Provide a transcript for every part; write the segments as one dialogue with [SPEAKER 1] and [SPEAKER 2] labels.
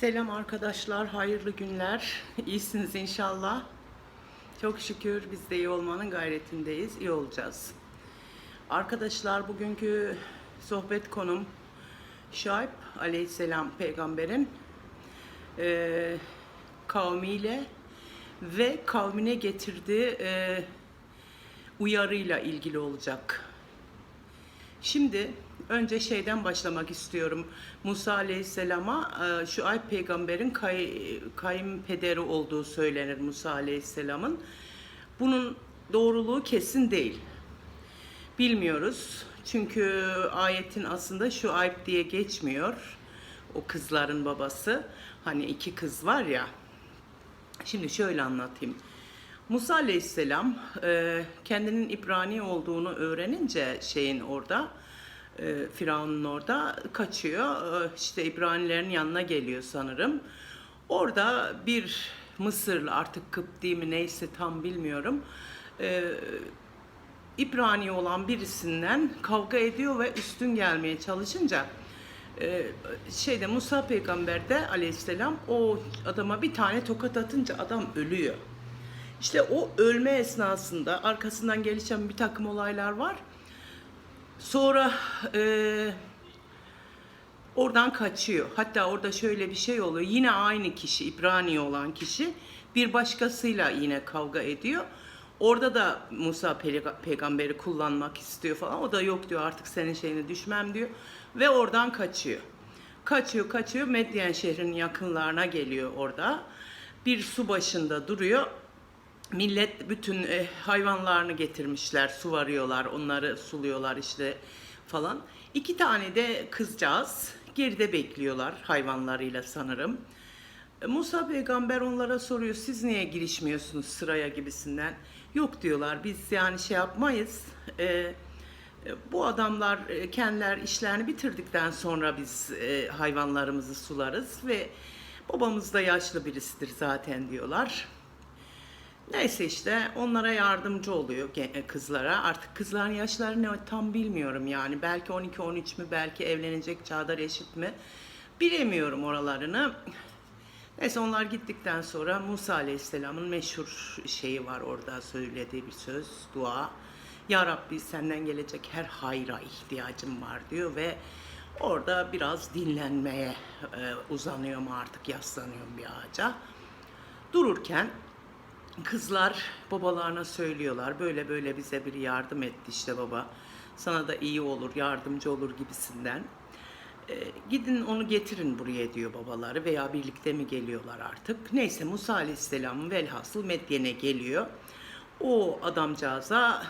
[SPEAKER 1] Selam arkadaşlar, hayırlı günler. İyisiniz inşallah. Çok şükür biz de iyi olmanın gayretindeyiz, iyi olacağız. Arkadaşlar bugünkü sohbet konum Şuayb aleyhisselam peygamberin eee kavmiyle ve kavmine getirdiği eee, uyarıyla ilgili olacak. Şimdi önce şeyden başlamak istiyorum. Musa Aleyhisselam'a e, Şuayb peygamberin kay, kayınpederi olduğu söylenir Musa Aleyhisselam'ın. Bunun doğruluğu kesin değil. Bilmiyoruz. Çünkü ayetin aslında Şuayb diye geçmiyor. O kızların babası. Hani iki kız var ya. Şimdi şöyle anlatayım. Musa Aleyhisselam e, kendinin İbrani olduğunu öğrenince şeyin orada e, Firavun'un orada kaçıyor. E, işte İbranilerin yanına geliyor sanırım. Orada bir Mısırlı artık Kıpti mi neyse tam bilmiyorum. E, İbrani olan birisinden kavga ediyor ve üstün gelmeye çalışınca e, şeyde Musa peygamber de aleyhisselam o adama bir tane tokat atınca adam ölüyor. İşte o ölme esnasında arkasından gelişen bir takım olaylar var. Sonra e, oradan kaçıyor. Hatta orada şöyle bir şey oluyor. Yine aynı kişi, İbrani olan kişi bir başkasıyla yine kavga ediyor. Orada da Musa peyga- peygamberi kullanmak istiyor falan. O da yok diyor artık senin şeyine düşmem diyor. Ve oradan kaçıyor. Kaçıyor kaçıyor Medyen şehrinin yakınlarına geliyor orada. Bir su başında duruyor. Millet bütün e, hayvanlarını getirmişler, su varıyorlar, onları suluyorlar işte falan. İki tane de kızcağız geride bekliyorlar hayvanlarıyla sanırım. E, Musa peygamber onlara soruyor siz niye girişmiyorsunuz sıraya gibisinden. Yok diyorlar biz yani şey yapmayız. E, e, bu adamlar e, kendiler işlerini bitirdikten sonra biz e, hayvanlarımızı sularız ve babamız da yaşlı birisidir zaten diyorlar. Neyse işte onlara yardımcı oluyor ge- kızlara. Artık kızların yaşları ne tam bilmiyorum yani. Belki 12-13 mü, belki evlenecek çağda reşit mi? Bilemiyorum oralarını. Neyse onlar gittikten sonra Musa Aleyhisselam'ın meşhur şeyi var orada söylediği bir söz, dua. Ya Rabbi senden gelecek her hayra ihtiyacım var diyor ve orada biraz dinlenmeye e, uzanıyorum artık yaslanıyorum bir ağaca. Dururken Kızlar babalarına söylüyorlar böyle böyle bize bir yardım etti işte baba. Sana da iyi olur, yardımcı olur gibisinden. Ee, gidin onu getirin buraya diyor babaları veya birlikte mi geliyorlar artık. Neyse Musa Aleyhisselam velhasıl Medyen'e geliyor. O adamcağıza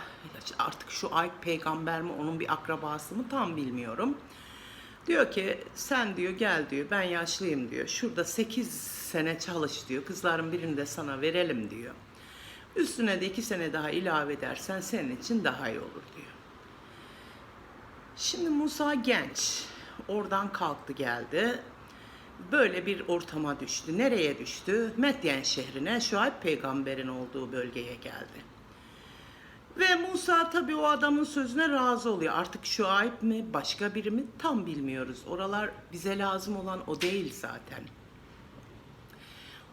[SPEAKER 1] artık şu Ayk peygamber mi onun bir akrabası mı tam bilmiyorum. Diyor ki sen diyor gel diyor ben yaşlıyım diyor. Şurada 8 sene çalış diyor. Kızların birini de sana verelim diyor. Üstüne de 2 sene daha ilave edersen senin için daha iyi olur diyor. Şimdi Musa genç. Oradan kalktı geldi. Böyle bir ortama düştü. Nereye düştü? Medyen şehrine, Şuayb peygamberin olduğu bölgeye geldi. Ve Musa tabii o adamın sözüne razı oluyor. Artık şu ayıp mi başka biri mi tam bilmiyoruz. Oralar bize lazım olan o değil zaten.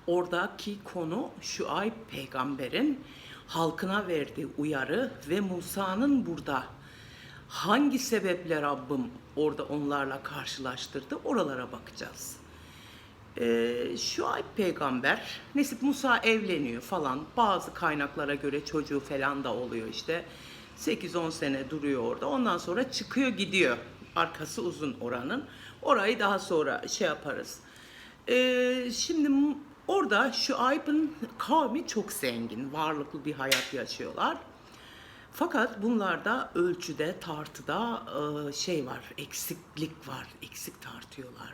[SPEAKER 1] Oradaki konu şu ayıp peygamberin halkına verdiği uyarı ve Musa'nın burada hangi sebeple Rabbim orada onlarla karşılaştırdı oralara bakacağız. Ee, Şuayb peygamber, Nesip Musa evleniyor falan. Bazı kaynaklara göre çocuğu falan da oluyor işte. 8-10 sene duruyor orada. Ondan sonra çıkıyor gidiyor. Arkası uzun oranın. Orayı daha sonra şey yaparız. Ee, şimdi orada Şuayb'ın kavmi çok zengin, varlıklı bir hayat yaşıyorlar. Fakat bunlarda ölçüde, tartıda e, şey var, eksiklik var, eksik tartıyorlar.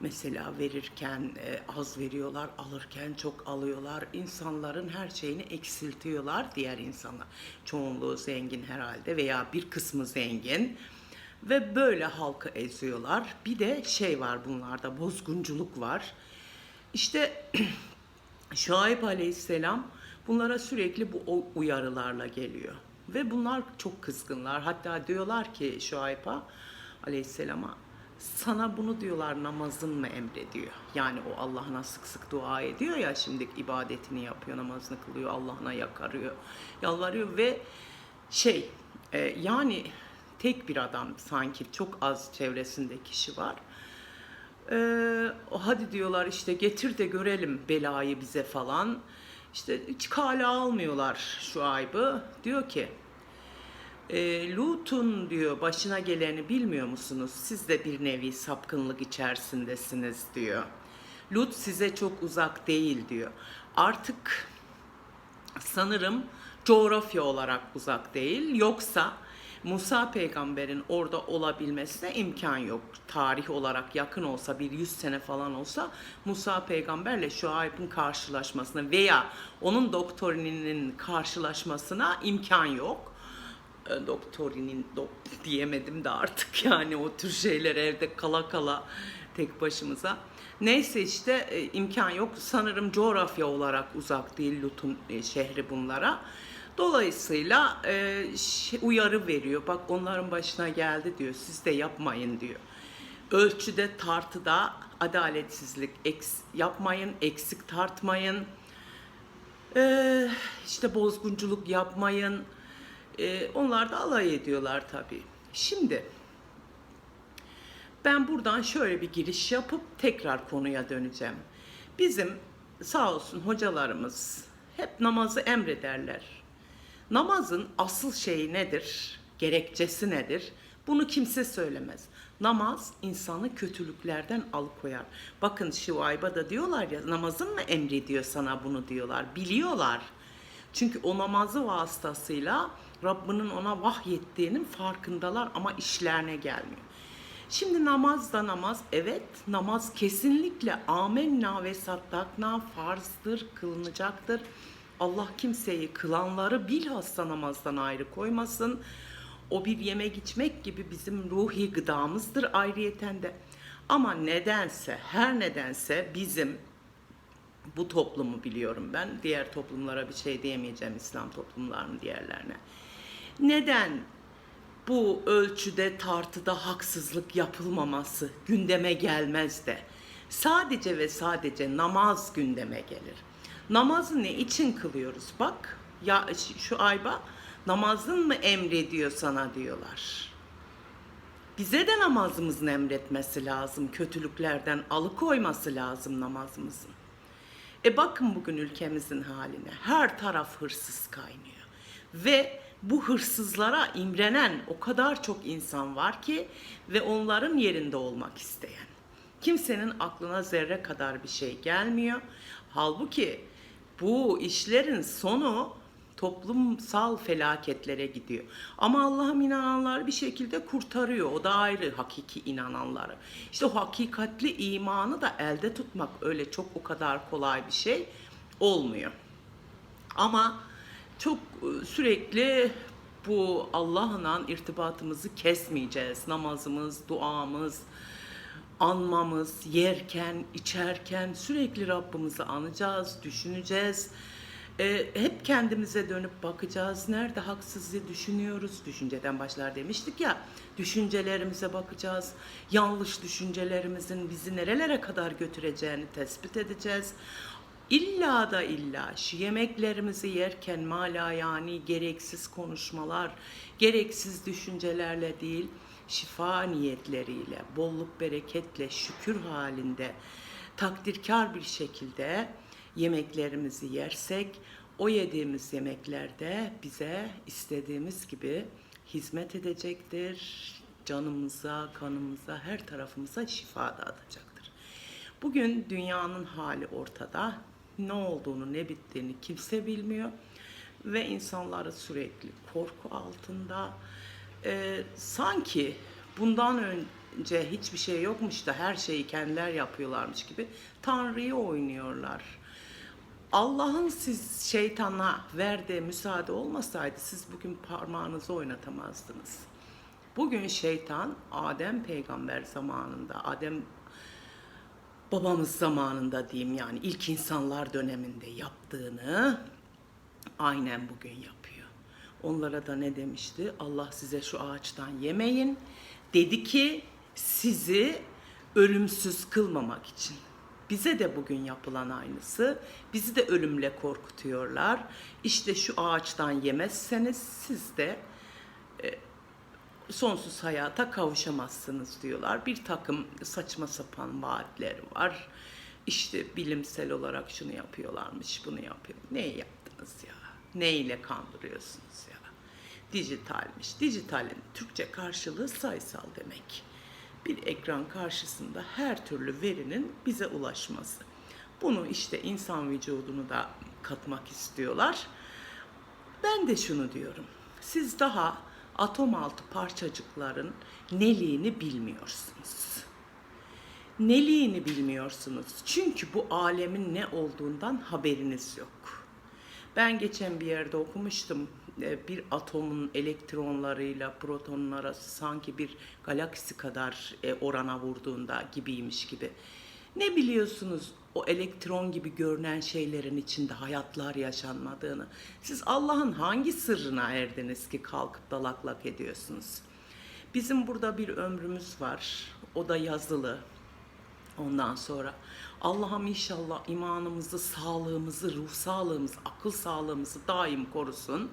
[SPEAKER 1] Mesela verirken e, az veriyorlar, alırken çok alıyorlar. İnsanların her şeyini eksiltiyorlar diğer insanlar. Çoğunluğu zengin herhalde veya bir kısmı zengin. Ve böyle halkı eziyorlar. Bir de şey var bunlarda, bozgunculuk var. İşte Şuayb aleyhisselam bunlara sürekli bu uyarılarla geliyor. Ve bunlar çok kızgınlar. Hatta diyorlar ki Şuayb'a aleyhisselama Sana bunu diyorlar namazın mı emrediyor? Yani o Allah'ına sık sık dua ediyor ya şimdi ibadetini yapıyor, namazını kılıyor, Allah'ına yakarıyor, yalvarıyor ve şey e, yani tek bir adam sanki çok az çevresinde kişi var. Ee, hadi diyorlar işte getir de görelim belayı bize falan. İşte hiç kale almıyorlar şu aybı. Diyor ki e, Lut'un diyor başına geleni bilmiyor musunuz? Siz de bir nevi sapkınlık içerisindesiniz diyor. Lut size çok uzak değil diyor. Artık sanırım coğrafya olarak uzak değil. Yoksa Musa peygamberin orada olabilmesine imkan yok. Tarih olarak yakın olsa bir 100 sene falan olsa Musa peygamberle Şuayb'ın karşılaşmasına veya onun doktrininin karşılaşmasına imkan yok. E, Doktorinin dok- diyemedim de artık yani o tür şeyler evde kala kala tek başımıza. Neyse işte e, imkan yok. Sanırım coğrafya olarak uzak değil Lut'un e, şehri bunlara. Dolayısıyla e, uyarı veriyor. Bak onların başına geldi diyor. Siz de yapmayın diyor. Ölçüde tartıda adaletsizlik eks, yapmayın, eksik tartmayın. Ee, işte bozgunculuk yapmayın. Ee, onlar da alay ediyorlar tabii. Şimdi ben buradan şöyle bir giriş yapıp tekrar konuya döneceğim. Bizim sağ olsun hocalarımız hep namazı emrederler. Namazın asıl şeyi nedir? Gerekçesi nedir? Bunu kimse söylemez. Namaz insanı kötülüklerden alıkoyar. Bakın Şivayba da diyorlar ya namazın mı emrediyor sana bunu diyorlar. Biliyorlar. Çünkü o namazı vasıtasıyla Rabbinin ona vahyettiğinin farkındalar ama işlerine gelmiyor. Şimdi namaz da namaz. Evet namaz kesinlikle amenna ve saddakna farzdır, kılınacaktır. Allah kimseyi kılanları bilhassa namazdan ayrı koymasın. O bir yemek içmek gibi bizim ruhi gıdamızdır ayrıyeten de. Ama nedense, her nedense bizim bu toplumu biliyorum ben. Diğer toplumlara bir şey diyemeyeceğim İslam toplumlarının diğerlerine. Neden bu ölçüde tartıda haksızlık yapılmaması gündeme gelmez de sadece ve sadece namaz gündeme gelir. Namazı ne için kılıyoruz? Bak ya şu ayba namazın mı emrediyor sana diyorlar. Bize de namazımızın emretmesi lazım. Kötülüklerden alıkoyması lazım namazımızın. E bakın bugün ülkemizin haline. Her taraf hırsız kaynıyor. Ve bu hırsızlara imrenen o kadar çok insan var ki ve onların yerinde olmak isteyen. Kimsenin aklına zerre kadar bir şey gelmiyor. Halbuki bu işlerin sonu toplumsal felaketlere gidiyor. Ama Allah'ım inananlar bir şekilde kurtarıyor. O da ayrı hakiki inananları. İşte o hakikatli imanı da elde tutmak öyle çok o kadar kolay bir şey olmuyor. Ama çok e, sürekli bu Allah'la irtibatımızı kesmeyeceğiz. Namazımız, duamız, anmamız, yerken, içerken sürekli Rabbimizi anacağız, düşüneceğiz. Ee, hep kendimize dönüp bakacağız. Nerede haksızlığı düşünüyoruz? Düşünceden başlar demiştik ya. Düşüncelerimize bakacağız. Yanlış düşüncelerimizin bizi nerelere kadar götüreceğini tespit edeceğiz. İlla da illa şu yemeklerimizi yerken mala yani gereksiz konuşmalar, gereksiz düşüncelerle değil, şifa niyetleriyle, bolluk bereketle, şükür halinde, takdirkar bir şekilde yemeklerimizi yersek, o yediğimiz yemeklerde bize istediğimiz gibi hizmet edecektir. Canımıza, kanımıza, her tarafımıza şifa dağıtacaktır. Bugün dünyanın hali ortada. Ne olduğunu, ne bittiğini kimse bilmiyor. Ve insanları sürekli korku altında. Ee, sanki bundan önce hiçbir şey yokmuş da her şeyi kendiler yapıyorlarmış gibi Tanrı'yı oynuyorlar. Allah'ın siz şeytana verdiği müsaade olmasaydı siz bugün parmağınızı oynatamazdınız. Bugün şeytan Adem peygamber zamanında, Adem babamız zamanında diyeyim yani ilk insanlar döneminde yaptığını aynen bugün yapıyor. Onlara da ne demişti? Allah size şu ağaçtan yemeyin. Dedi ki sizi ölümsüz kılmamak için. Bize de bugün yapılan aynısı. Bizi de ölümle korkutuyorlar. İşte şu ağaçtan yemezseniz siz de sonsuz hayata kavuşamazsınız diyorlar. Bir takım saçma sapan vaatler var. İşte bilimsel olarak şunu yapıyorlarmış, bunu yapıyor. Neyi yaptınız ya? Neyle kandırıyorsunuz ya? Dijitalmiş. Dijitalin Türkçe karşılığı sayısal demek. Bir ekran karşısında her türlü verinin bize ulaşması. Bunu işte insan vücudunu da katmak istiyorlar. Ben de şunu diyorum. Siz daha atom altı parçacıkların neliğini bilmiyorsunuz. Neliğini bilmiyorsunuz. Çünkü bu alemin ne olduğundan haberiniz yok. Ben geçen bir yerde okumuştum. e, Bir atomun elektronlarıyla protonun arası sanki bir galaksi kadar e, orana vurduğunda gibiymiş gibi. Ne biliyorsunuz o elektron gibi görünen şeylerin içinde hayatlar yaşanmadığını? Siz Allah'ın hangi sırrına erdiniz ki kalkıp dalaklak ediyorsunuz? Bizim burada bir ömrümüz var. O da yazılı. Ondan sonra Allah'ım inşallah imanımızı, sağlığımızı, ruh sağlığımızı, akıl sağlığımızı daim korusun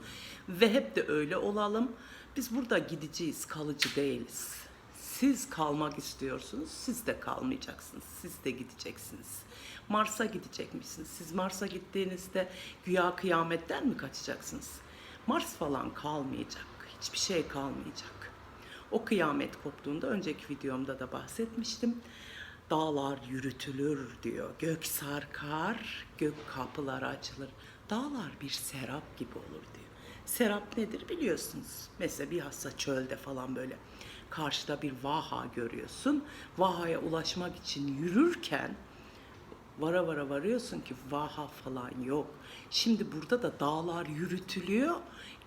[SPEAKER 1] ve hep de öyle olalım. Biz burada gideceğiz, kalıcı değiliz. Siz kalmak istiyorsunuz, siz de kalmayacaksınız, siz de gideceksiniz. Mars'a gidecekmişsiniz. Siz Mars'a gittiğinizde güya kıyametten mi kaçacaksınız? Mars falan kalmayacak, hiçbir şey kalmayacak. O kıyamet koptuğunda önceki videomda da bahsetmiştim. Dağlar yürütülür diyor. Gök sarkar, gök kapıları açılır. Dağlar bir serap gibi olur diyor. Serap nedir biliyorsunuz. Mesela bir hassa çölde falan böyle karşıda bir vaha görüyorsun. Vahaya ulaşmak için yürürken vara vara varıyorsun ki vaha falan yok. Şimdi burada da dağlar yürütülüyor,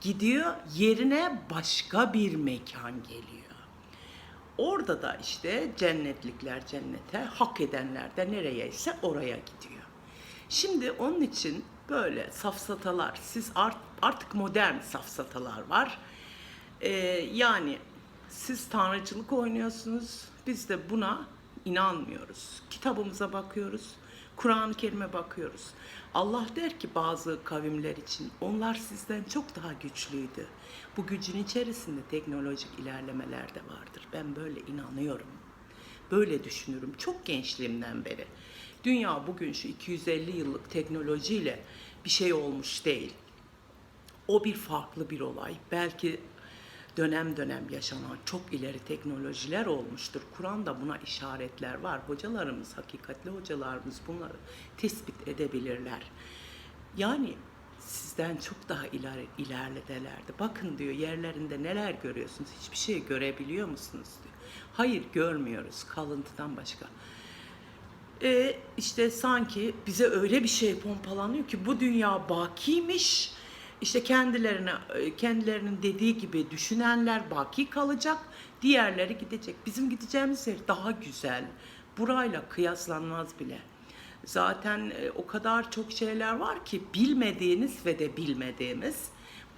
[SPEAKER 1] gidiyor yerine başka bir mekan geliyor. Orada da işte cennetlikler cennete, hak edenler de nereyeyse oraya gidiyor. Şimdi onun için böyle safsatalar, siz art- artık modern safsatalar var. Ee, yani siz tanrıcılık oynuyorsunuz, biz de buna inanmıyoruz. Kitabımıza bakıyoruz, Kur'an-ı Kerim'e bakıyoruz. Allah der ki bazı kavimler için onlar sizden çok daha güçlüydü. Bu gücün içerisinde teknolojik ilerlemeler de vardır. Ben böyle inanıyorum. Böyle düşünürüm çok gençliğimden beri. Dünya bugün şu 250 yıllık teknolojiyle bir şey olmuş değil. O bir farklı bir olay. Belki dönem dönem yaşanan çok ileri teknolojiler olmuştur. Kur'an'da buna işaretler var. Hocalarımız, hakikatli hocalarımız bunları tespit edebilirler. Yani sizden çok daha iler, ilerledelerdi. Bakın diyor yerlerinde neler görüyorsunuz? Hiçbir şey görebiliyor musunuz diyor. Hayır görmüyoruz kalıntıdan başka. E, işte sanki bize öyle bir şey pompalanıyor ki bu dünya bakiymiş. İşte kendilerine e, kendilerinin dediği gibi düşünenler baki kalacak, diğerleri gidecek. Bizim gideceğimiz yer daha güzel. Burayla kıyaslanmaz bile. Zaten e, o kadar çok şeyler var ki bilmediğiniz ve de bilmediğimiz.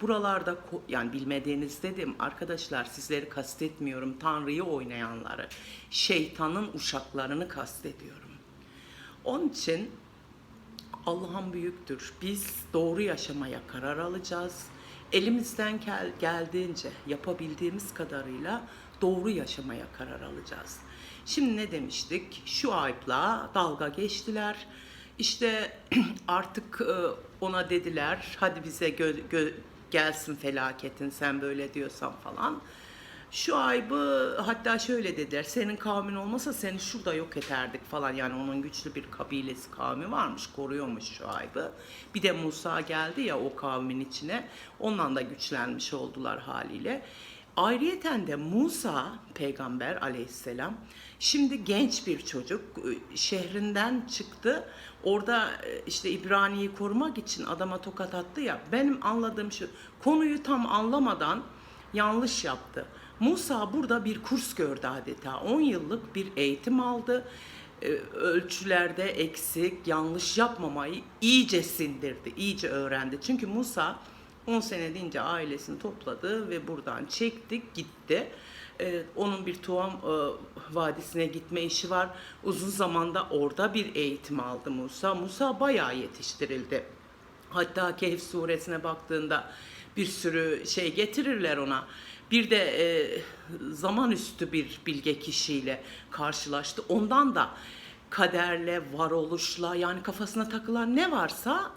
[SPEAKER 1] Buralarda yani bilmediğiniz dedim arkadaşlar sizleri kastetmiyorum. Tanrı'yı oynayanları, şeytanın uşaklarını kastediyorum. Onun için Allah'ın büyüktür. Biz doğru yaşamaya karar alacağız. Elimizden gel- geldiğince yapabildiğimiz kadarıyla doğru yaşamaya karar alacağız. Şimdi ne demiştik? Şu ayıpla dalga geçtiler. İşte artık e, ona dediler hadi bize gelsin felaketin sen böyle diyorsan falan. Şu aybı hatta şöyle dediler senin kavmin olmasa seni şurada yok ederdik falan yani onun güçlü bir kabilesi kavmi varmış koruyormuş şu aybı. Bir de Musa geldi ya o kavmin içine ondan da güçlenmiş oldular haliyle. Ayrıyeten de Musa peygamber aleyhisselam şimdi genç bir çocuk e, şehrinden çıktı. Orada e, işte İbrani'yi korumak için adama tokat attı ya. Benim anladığım şu konuyu tam anlamadan yanlış yaptı. Musa burada bir kurs gördü adeta. 10 yıllık bir eğitim aldı. Ee, Ölçülerde eksik, yanlış yapmamayı iyice sindirdi, iyice öğrendi. Çünkü Musa 10 sene deyince ailesini topladı ve buradan çekti, gitti. E, onun bir Tuam e, Vadisi'ne gitme işi var. Uzun zamanda orada bir eğitim aldı Musa. Musa bayağı yetiştirildi. Hatta Kehf suresine baktığında bir sürü şey getirirler ona. Bir de e, zaman üstü bir bilge kişiyle karşılaştı. Ondan da kaderle, varoluşla yani kafasına takılan ne varsa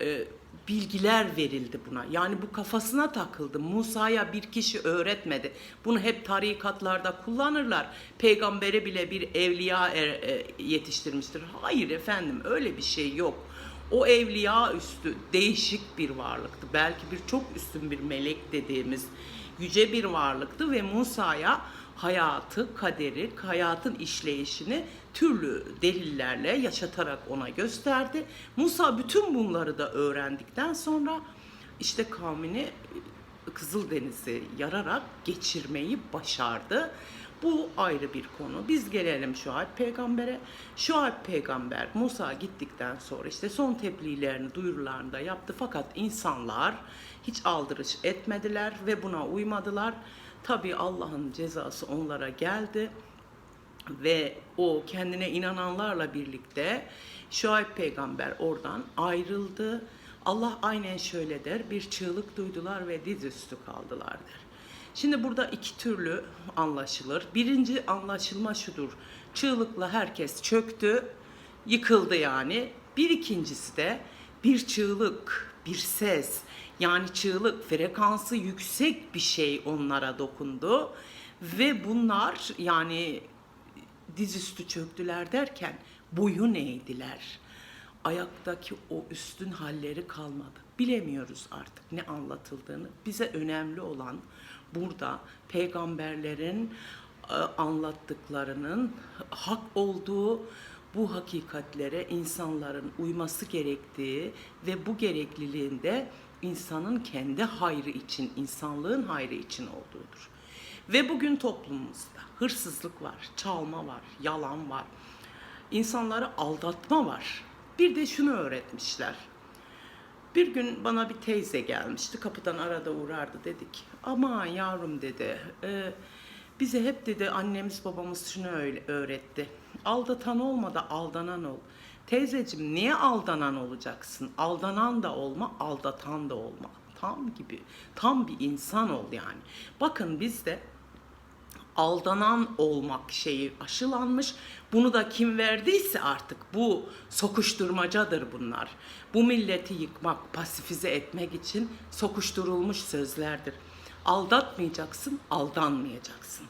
[SPEAKER 1] e, bilgiler verildi buna. Yani bu kafasına takıldı. Musa'ya bir kişi öğretmedi. Bunu hep tarikatlarda kullanırlar. Peygambere bile bir evliya er- e, yetiştirmiştir. Hayır efendim öyle bir şey yok. O evliya üstü değişik bir varlıktı. Belki bir çok üstün bir melek dediğimiz yüce bir varlıktı ve Musa'ya hayatı, kaderi, hayatın işleyişini türlü delillerle yaşatarak ona gösterdi. Musa bütün bunları da öğrendikten sonra işte kavmini Kızıldeniz'i yararak geçirmeyi başardı. Bu ayrı bir konu. Biz gelelim Şuayb peygambere. Şuayb peygamber Musa gittikten sonra işte son tebliğlerini, duyurularını da yaptı. Fakat insanlar hiç aldırış etmediler ve buna uymadılar. Tabi Allah'ın cezası onlara geldi ve o kendine inananlarla birlikte Şuayb peygamber oradan ayrıldı. Allah aynen şöyle der, bir çığlık duydular ve dizüstü kaldılar der. Şimdi burada iki türlü anlaşılır. Birinci anlaşılma şudur. Çığlıkla herkes çöktü, yıkıldı yani. Bir ikincisi de bir çığlık, bir ses yani çığlık frekansı yüksek bir şey onlara dokundu ve bunlar yani dizüstü çöktüler derken boyun eğdiler. Ayaktaki o üstün halleri kalmadı. Bilemiyoruz artık ne anlatıldığını. Bize önemli olan burada peygamberlerin e, anlattıklarının hak olduğu bu hakikatlere insanların uyması gerektiği ve bu gerekliliğinde insanın kendi hayrı için, insanlığın hayrı için olduğudur. Ve bugün toplumumuzda hırsızlık var, çalma var, yalan var, insanları aldatma var. Bir de şunu öğretmişler. Bir gün bana bir teyze gelmişti. Kapıdan arada uğrardı dedik. Aman yavrum dedi. "e, bize hep dedi annemiz babamız şunu öyle öğretti. Aldatan olma da aldanan ol. Teyzecim niye aldanan olacaksın? Aldanan da olma, aldatan da olma. Tam gibi, tam bir insan ol yani. Bakın bizde aldanan olmak şeyi aşılanmış. Bunu da kim verdiyse artık bu sokuşturmacadır bunlar. Bu milleti yıkmak, pasifize etmek için sokuşturulmuş sözlerdir. Aldatmayacaksın, aldanmayacaksın.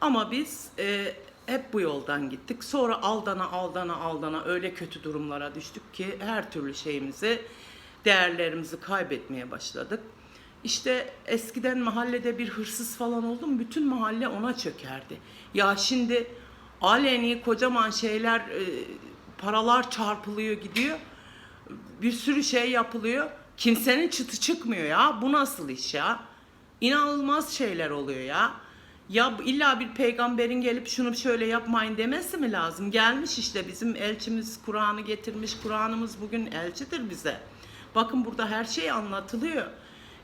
[SPEAKER 1] Ama biz e, hep bu yoldan gittik. Sonra aldana aldana aldana öyle kötü durumlara düştük ki her türlü şeyimizi, değerlerimizi kaybetmeye başladık. İşte eskiden mahallede bir hırsız falan oldu mu bütün mahalle ona çökerdi. Ya şimdi aleni kocaman şeyler, e, paralar çarpılıyor gidiyor. Bir sürü şey yapılıyor. Kimsenin çıtı çıkmıyor ya. Bu nasıl iş ya? İnanılmaz şeyler oluyor ya. Ya illa bir peygamberin gelip şunu şöyle yapmayın demesi mi lazım? Gelmiş işte bizim elçimiz Kur'an'ı getirmiş. Kur'an'ımız bugün elçidir bize. Bakın burada her şey anlatılıyor.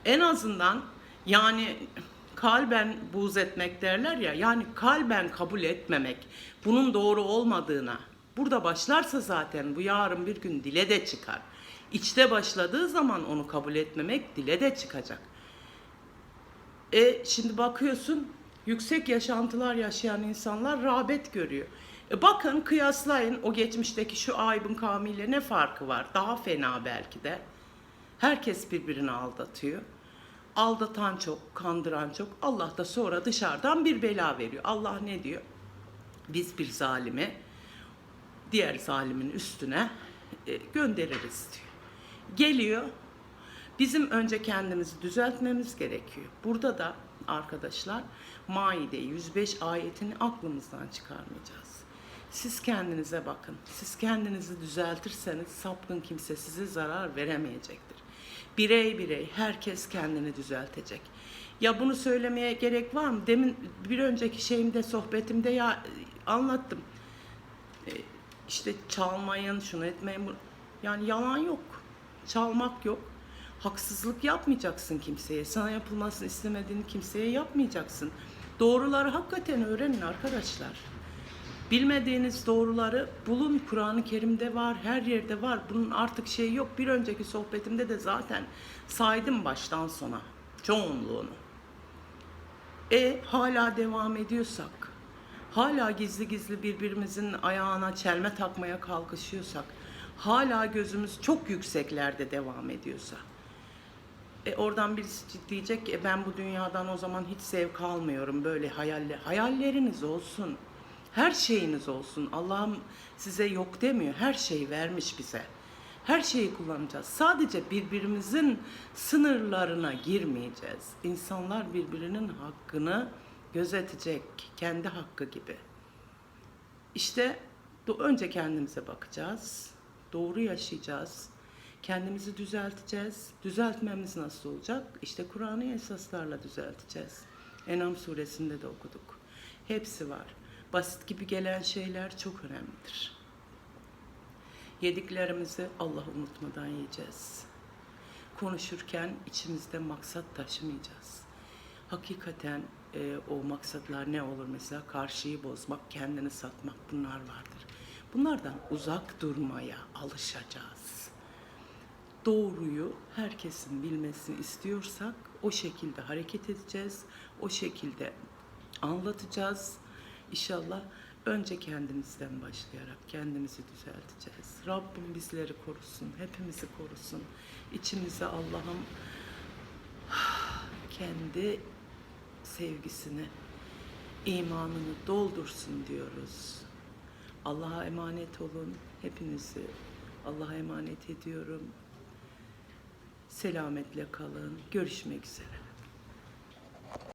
[SPEAKER 1] En azından yani kalben buğz etmek derler ya yani kalben kabul etmemek bunun doğru olmadığına burada başlarsa zaten bu yarın bir gün dile de çıkar. İçte başladığı zaman onu kabul etmemek dile de çıkacak. E şimdi bakıyorsun yüksek yaşantılar yaşayan insanlar rağbet görüyor. E bakın kıyaslayın o geçmişteki şu Aybın kavmiyle ne farkı var? Daha fena belki de. Herkes birbirini aldatıyor. Aldatan çok, kandıran çok. Allah da sonra dışarıdan bir bela veriyor. Allah ne diyor? Biz bir zalimi diğer zalimin üstüne e, göndeririz diyor. Geliyor. Bizim önce kendimizi düzeltmemiz gerekiyor. Burada da arkadaşlar Maide 105 ayetini aklımızdan çıkarmayacağız. Siz kendinize bakın. Siz kendinizi düzeltirseniz sapkın kimse size zarar veremeyecektir. Birey birey herkes kendini düzeltecek. Ya bunu söylemeye gerek var mı? Demin bir önceki şeyimde sohbetimde ya anlattım. E, işte çalmayın, şunu etmeyin. bu- Yani yalan yok. Çalmak yok. Haksızlık yapmayacaksın kimseye. Sana yapılmasını istemediğini kimseye yapmayacaksın. Doğruları hakikaten öğrenin arkadaşlar. Bilmediğiniz doğruları bulun. Kur'an-ı Kerim'de var, her yerde var. Bunun artık şeyi yok. Bir önceki sohbetimde de zaten saydım baştan sona çoğunluğunu. E hala devam ediyorsak, hala gizli gizli birbirimizin ayağına çelme takmaya kalkışıyorsak, hala gözümüz çok yükseklerde devam ediyorsa, e oradan birisi diyecek ki "E ben bu dünyadan o zaman hiç zevk almıyorum böyle hayaller. Hayalleriniz olsun. Her şeyiniz olsun. Allah'ım size yok demiyor. Her şeyi vermiş bize. Her şeyi kullanacağız. Sadece birbirimizin sınırlarına girmeyeceğiz. İnsanlar birbirinin hakkını gözetecek. Kendi hakkı gibi. İşte önce kendimize bakacağız. Doğru yaşayacağız. Kendimizi düzelteceğiz. Düzeltmemiz nasıl olacak? İşte Kur'an'ı esaslarla düzelteceğiz. Enam suresinde de okuduk. Hepsi var. Basit gibi gelen şeyler çok önemlidir. Yediklerimizi Allah unutmadan yiyeceğiz. Konuşurken içimizde maksat taşımayacağız. Hakikaten e, o maksatlar ne olur mesela karşıyı bozmak, kendini satmak bunlar vardır. Bunlardan uzak durmaya alışacağız. Doğruyu herkesin bilmesini istiyorsak o şekilde hareket edeceğiz. O şekilde anlatacağız. İnşallah önce kendimizden başlayarak kendimizi düzelteceğiz. Rabbim bizleri korusun, hepimizi korusun. İçimize Allah'ım kendi sevgisini, imanını doldursun diyoruz. Allah'a emanet olun. Hepinizi Allah'a emanet ediyorum. Selametle kalın. Görüşmek üzere.